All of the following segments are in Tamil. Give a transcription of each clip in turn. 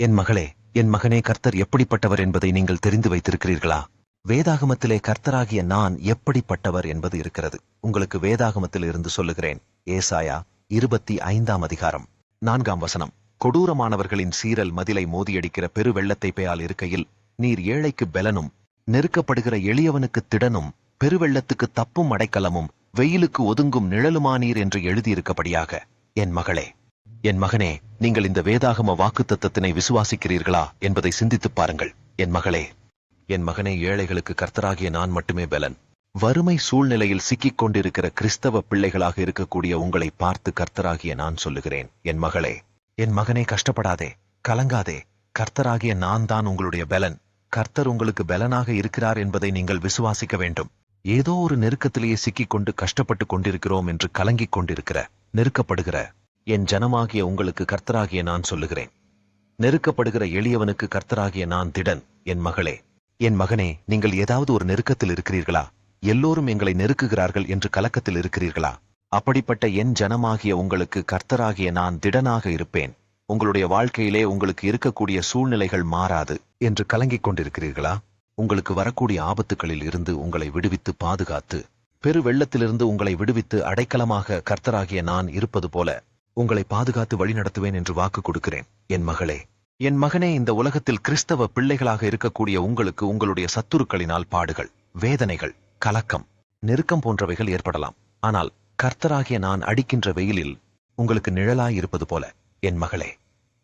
என் மகளே என் மகனே கர்த்தர் எப்படிப்பட்டவர் என்பதை நீங்கள் தெரிந்து வைத்திருக்கிறீர்களா? வேதாகமத்திலே கர்த்தராகிய நான் எப்படிப்பட்டவர் என்பது இருக்கிறது. உங்களுக்கு வேதாகமத்தில் இருந்து சொல்லுகிறேன். ஏசாயா இருபத்தி ஐந்தாம் அதிகாரம். நான்காம் வசனம். கொடூரமானவர்களின் சீரல் மதிலை மோதியடிக்கிற பெருவெள்ளத்தை பெயால் இருக்கையில் நீர் ஏழைக்கு பெலனும் நெருக்கப்படுகிற எளியவனுக்கு திடனும் பெருவெள்ளத்துக்கு தப்பும் அடைக்கலமும் வெயிலுக்கு ஒதுங்கும் நிழலுமானீர் என்று எழுதியிருக்கபடியாக. என் மகளே என் மகனே நீங்கள் இந்த வேதாகம வாக்குத்தத்தத்தினை விசுவாசிக்கிறீர்களா என்பதை சிந்தித்துப் பாருங்கள். என் மகளே என் மகனே ஏழைகளுக்கு கர்த்தராகிய நான் மட்டுமே பலன். வறுமை சூழ்நிலையில் சிக்கிக் கொண்டிருக்கிற கிறிஸ்தவ பிள்ளைகளாக இருக்கக்கூடிய உங்களை பார்த்து கர்த்தராகிய நான் சொல்லுகிறேன். என் மகளே என் மகனே கஷ்டப்படாதே கலங்காதே. கர்த்தராகிய நான் தான் உங்களுடைய பலன். கர்த்தர் உங்களுக்கு பலனாக இருக்கிறார் என்பதை நீங்கள் விசுவாசிக்க வேண்டும். ஏதோ ஒரு நெருக்கத்திலேயே சிக்கிக் கொண்டு கஷ்டப்பட்டு கொண்டிருக்கிறோம் என்று கலங்கிக் கொண்டிருக்கிற நெருக்கப்படுகிற என் ஜனமாகிய உங்களுக்கு கர்த்தராகிய நான் சொல்லுகிறேன். நெருக்கப்படுகிற எளியவனுக்கு கர்த்தராகிய நான் திடன் என் மகளே. என் மகனே நீங்கள் ஏதாவது ஒரு நெருக்கத்தில் இருக்கிறீர்களா? எல்லோரும் எங்களை நெருக்குகிறார்கள் என்று கலக்கத்தில் இருக்கிறீர்களா? அப்படிப்பட்ட என் ஜனமாகிய உங்களுக்கு கர்த்தராகிய நான் திடனாக இருப்பேன். உங்களுடைய வாழ்க்கையிலே உங்களுக்கு இருக்கக்கூடிய சூழ்நிலைகள் மாறாது என்று கலங்கிக் கொண்டிருக்கிறீர்களா? உங்களுக்கு வரக்கூடிய ஆபத்துகளில் இருந்து உங்களை விடுவித்து பாதுகாத்து பெரு வெள்ளத்திலிருந்து உங்களை விடுவித்து அடைக்கலமாக கர்த்தராகிய நான் இருப்பது போல உங்களை பாதுகாத்து வழிநடத்துவேன் என்று வாக்கு கொடுக்கிறேன். என் மகளே என் மகனே இந்த உலகத்தில் கிறிஸ்தவ பிள்ளைகளாக இருக்கக்கூடிய உங்களுக்கு உங்களுடைய சத்துருக்களினால் பாடுகள் வேதனைகள் கலக்கம் நெருக்கம் போன்றவைகள் ஏற்படலாம். ஆனால் கர்த்தராகிய நான் அடிக்கின்ற வெயிலில் உங்களுக்கு நிழலாய் இருப்பது போல என் மகளே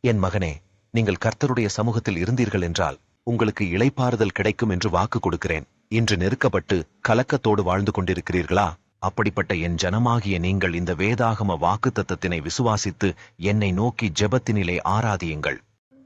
என் மகனே நீங்கள் கர்த்தருடைய சமூகத்தில் இருந்தீர்கள் என்றால் உங்களுக்கு இளைப்பாறுதல் கிடைக்கும் என்று வாக்கு கொடுக்கிறேன். இன்று நெருக்கப்பட்டு கலக்கத்தோடு வாழ்ந்து கொண்டிருக்கிறீர்களா? அப்படிப்பட்ட என் ஜனமாகிய நீங்கள் இந்த வேதாகம வாக்குத்தத்தத்தினை விசுவாசித்து என்னை நோக்கி ஜெபத்தினிலே ஆராதியுங்கள்.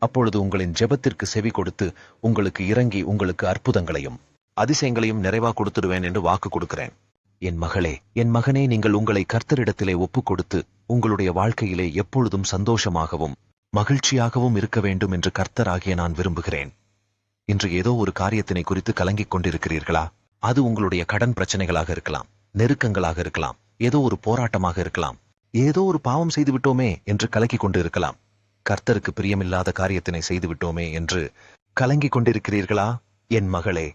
அப்பொழுது உங்களின் ஜெபத்திற்கு செவி கொடுத்து உங்களுக்கு இறங்கி உங்களுக்கு அற்புதங்களையும் அதிசயங்களையும் நிறைவா கொடுத்துடுவேன் என்று வாக்கு கொடுக்கிறேன். என் மகளே என் மகனே நீங்கள் உங்களை கர்த்தரிடத்திலே ஒப்புக் கொடுத்து உங்களுடைய வாழ்க்கையிலே எப்பொழுதும் சந்தோஷமாகவும் மகிழ்ச்சியாகவும் இருக்க வேண்டும் என்று கர்த்தராகிய நான் விரும்புகிறேன். இன்று ஏதோ ஒரு காரியத்தினை குறித்து கலங்கிக் கொண்டிருக்கிறீர்களா? அது உங்களுடைய கடன் பிரச்சனைகளாக இருக்கலாம். நெருக்கங்களாக இருக்கலாம். ஏதோ ஒரு போராட்டமாக இருக்கலாம். ஏதோ ஒரு பாவம் செய்து விட்டோமே என்று கலக்கிக் கொண்டு இருக்கலாம் கர்த்தருக்கு பிரியமில்லாத காரியத்தினை செய்து விட்டோமே என்று கலங்கிக் கொண்டிருக்கிறீர்களா? என் மகளே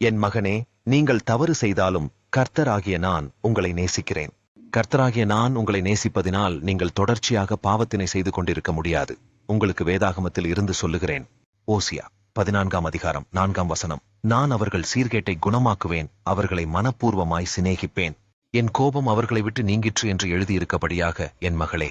என் மகனே நீங்கள் தவறு செய்தாலும் கர்த்தராகிய நான் உங்களை நேசிக்கிறேன். கர்த்தராகிய நான் உங்களை நேசிப்பதினால் நீங்கள் தொடர்ச்சியாக பாவத்தினை செய்து கொண்டிருக்க முடியாது. உங்களுக்கு வேதாகமத்தில் இருந்து சொல்லுகிறேன். ஓசியா. பதினான்காம் அதிகாரம் நான்காம் வசனம். நான் அவர்கள் சீர்கேட்டை குணமாக்குவேன் அவர்களை மனப்பூர்வமாய் சிநேகிப்பேன். என் கோபம் அவர்களை விட்டு நீங்கிற்று என்று எழுதியிருக்கபடியாக என் மகளே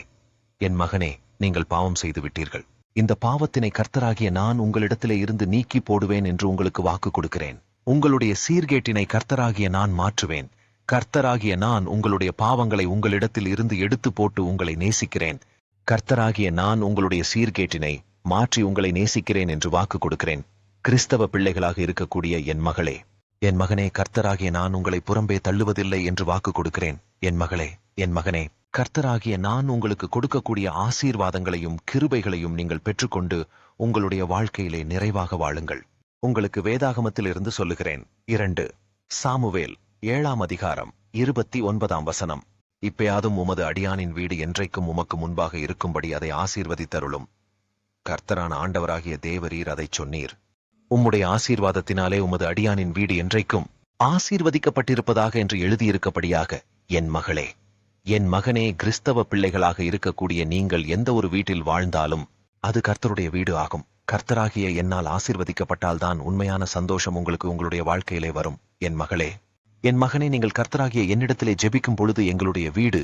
என் மகனே நீங்கள் பாவம் செய்து விட்டீர்கள். இந்த பாவத்தினை கர்த்தராகிய நான் உங்களிடத்திலே இருந்து நீக்கி போடுவேன் என்று உங்களுக்கு வாக்கு கொடுக்கிறேன். உங்களுடைய சீர்கேட்டினை கர்த்தராகிய நான் மாற்றுவேன். கர்த்தராகிய நான் உங்களுடைய பாவங்களை உங்களிடத்தில் இருந்து எடுத்து போட்டு உங்களை நேசிக்கிறேன். கர்த்தராகிய நான் உங்களுடைய சீர்கேட்டினை மாற்றி உங்களை நேசிக்கிறேன் என்று வாக்கு கொடுக்கிறேன். கிறிஸ்தவ பிள்ளைகளாக இருக்கக்கூடிய என் மகளே என் மகனே கர்த்தராகிய நான் உங்களை புறம்பே தள்ளுவதில்லை என்று வாக்கு கொடுக்கிறேன். என் மகளே என் மகனே கர்த்தராகிய நான் உங்களுக்கு கொடுக்கக்கூடிய ஆசீர்வாதங்களையும் கிருபைகளையும் நீங்கள் பெற்றுக்கொண்டு உங்களுடைய வாழ்க்கையிலே நிறைவாக வாழுங்கள். உங்களுக்கு வேதாகமத்தில் இருந்து சொல்லுகிறேன். இரண்டு சாமுவேல் ஏழாம் அதிகாரம் இருபத்தி ஒன்பதாம் வசனம். இப்பயாதும் உமது அடியானின் வீடு என்றைக்கும் உமக்கு முன்பாக இருக்கும்படி அதை ஆசீர்வதித்தருளும். கர்த்தரான ஆண்டவராகிய தேவரீர் அதைச் சொன்னீர். உம்முடைய ஆசீர்வாதத்தினாலே உமது அடியானின் வீடு என்றைக்கும் ஆசீர்வதிக்கப்பட்டிருப்பதாக என்று எழுதியிருக்கப்படியாக என் மகளே என் மகனே கிறிஸ்தவ பிள்ளைகளாக இருக்கக்கூடிய நீங்கள் எந்த ஒரு வீட்டில் வாழ்ந்தாலும் அது கர்த்தருடைய வீடு ஆகும். கர்த்தராகிய என்னால் ஆசீர்வதிக்கப்பட்டால்தான் உண்மையான சந்தோஷம் உங்களுக்கு உங்களுடைய வாழ்க்கையிலே வரும். என் மகளே என் மகனே நீங்கள் கர்த்தராகிய என்னிடத்திலே ஜெபிக்கும் பொழுது எங்களுடைய வீடு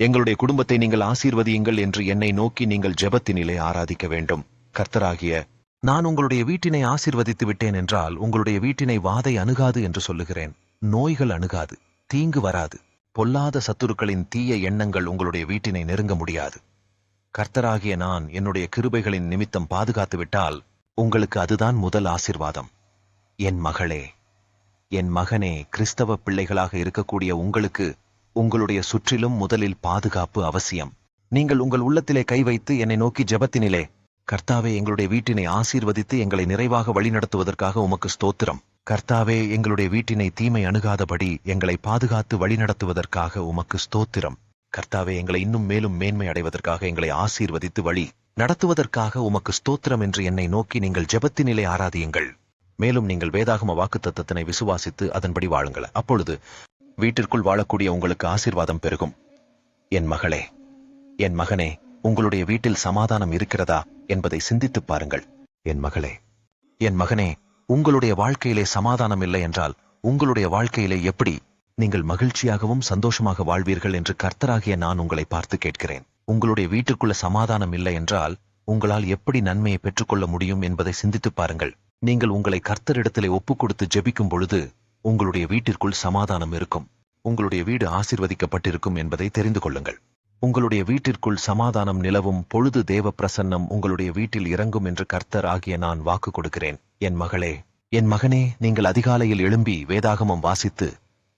எங்களுடைய குடும்பத்தை நீங்கள் ஆசீர்வதியுங்கள் என்று என்னை நோக்கி நீங்கள் ஜெபத்தினிலே ஆராதிக்க வேண்டும். கர்த்தராகிய நான் உங்களுடைய வீட்டினை ஆசீர்வதித்து விட்டேன் என்றால் உங்களுடைய வீட்டினை வாதை அணுகாது என்று சொல்லுகிறேன். நோய்கள் அணுகாது தீங்கு வராது. பொல்லாத சத்துருக்களின் தீய எண்ணங்கள் உங்களுடைய வீட்டினை நெருங்க முடியாது. கர்த்தராகிய நான் என்னுடைய கிருபைகளின் நிமித்தம் பாதுகாத்து விட்டால் உங்களுக்கு அதுதான் முதல் ஆசிர்வாதம். என் மகளே என் மகனே கிறிஸ்தவ பிள்ளைகளாக இருக்கக்கூடிய உங்களுக்கு உங்களுடைய சுற்றிலும் முதலில் பாதுகாப்பு அவசியம். நீங்கள் உங்கள் உள்ளத்திலே கை வைத்து என்னை நோக்கி ஜபத்தினிலே. கர்த்தாவே எங்களுடைய வீட்டினை ஆசீர்வதித்து எங்களை நிறைவாக வழிநடத்துவதற்காக உமக்கு ஸ்தோத்திரம். கர்த்தாவே எங்களுடைய வீட்டினை தீமை அணுகாதபடி எங்களை பாதுகாத்து வழிநடத்துவதற்காக உமக்கு ஸ்தோத்திரம். கர்த்தாவே எங்களை இன்னும் மேலும் மேன்மை அடைவதற்காக எங்களை ஆசீர்வதித்து வழி. நடத்துவதற்காக உமக்கு ஸ்தோத்திரம் என்று என்னை நோக்கி நீங்கள் ஜபத்தினிலே ஆராதியுங்கள். மேலும் நீங்கள் வேதாகம வாக்குத்தத்தத்தினை விசுவாசித்து அதன்படி வாழுங்கள். அப்பொழுது வீட்டிற்குள் வாழக்கூடிய உங்களுக்கு ஆசீர்வாதம் பெருகும். என் மகளே என் மகனே உங்களுடைய வீட்டில் சமாதானம் இருக்கிறதா என்பதை சிந்தித்துப் பாருங்கள். என் மகளே என் மகனே உங்களுடைய வாழ்க்கையிலே சமாதானம் இல்லை என்றால் உங்களுடைய வாழ்க்கையிலே எப்படி நீங்கள் மகிழ்ச்சியாகவும் சந்தோஷமாக வாழ்வீர்கள் என்று கர்த்தராகிய நான் உங்களை பார்த்து கேட்கிறேன். உங்களுடைய வீட்டுக்குள்ள சமாதானம் இல்லை என்றால் உங்களால் எப்படி நன்மையை பெற்றுக்கொள்ள முடியும் என்பதை சிந்தித்துப் பாருங்கள். நீங்கள் உங்களை கர்த்தரிடத்திலே ஒப்புக் கொடுத்து ஜெபிக்கும் பொழுது உங்களுடைய வீட்டிற்குள் சமாதானம் இருக்கும். உங்களுடைய வீடு ஆசிர்வதிக்கப்பட்டிருக்கும் என்பதை தெரிந்து கொள்ளுங்கள். உங்களுடைய வீட்டிற்குள் சமாதானம் நிலவும் பொழுது தேவ பிரசன்னம் உங்களுடைய வீட்டில் இறங்கும் என்று கர்த்தர் ஆகிய நான் வாக்கு கொடுக்கிறேன். என் மகளே என் மகனே நீங்கள் அதிகாலையில் எழும்பி வேதாகமம் வாசித்து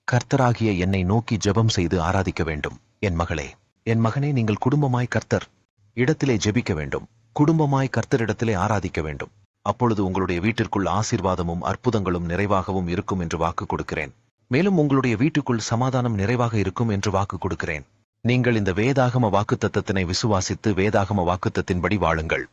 கர்த்தராகிய என்னை நோக்கி ஜெபம் செய்து ஆராதிக்க வேண்டும். என் மகளே என் மகனே நீங்கள் குடும்பமாய் கர்த்தர் இடத்திலே ஜெபிக்க வேண்டும். குடும்பமாய் கர்த்தரிடத்திலே ஆராதிக்க வேண்டும். அப்பொழுது உங்களுடைய வீட்டிற்குள் ஆசீர்வாதமும் அற்புதங்களும் நிறைவாகவும் இருக்கும் என்று வாக்கு கொடுக்கிறேன். மேலும் உங்களுடைய வீட்டுக்குள் சமாதானம் நிறைவாக இருக்கும் என்று வாக்கு கொடுக்கிறேன். நீங்கள் இந்த வேதாகம வாக்குத்தத்தத்தினை விசுவாசித்து வேதாகம வாக்குத்தத்தின்படி வாழுங்கள்.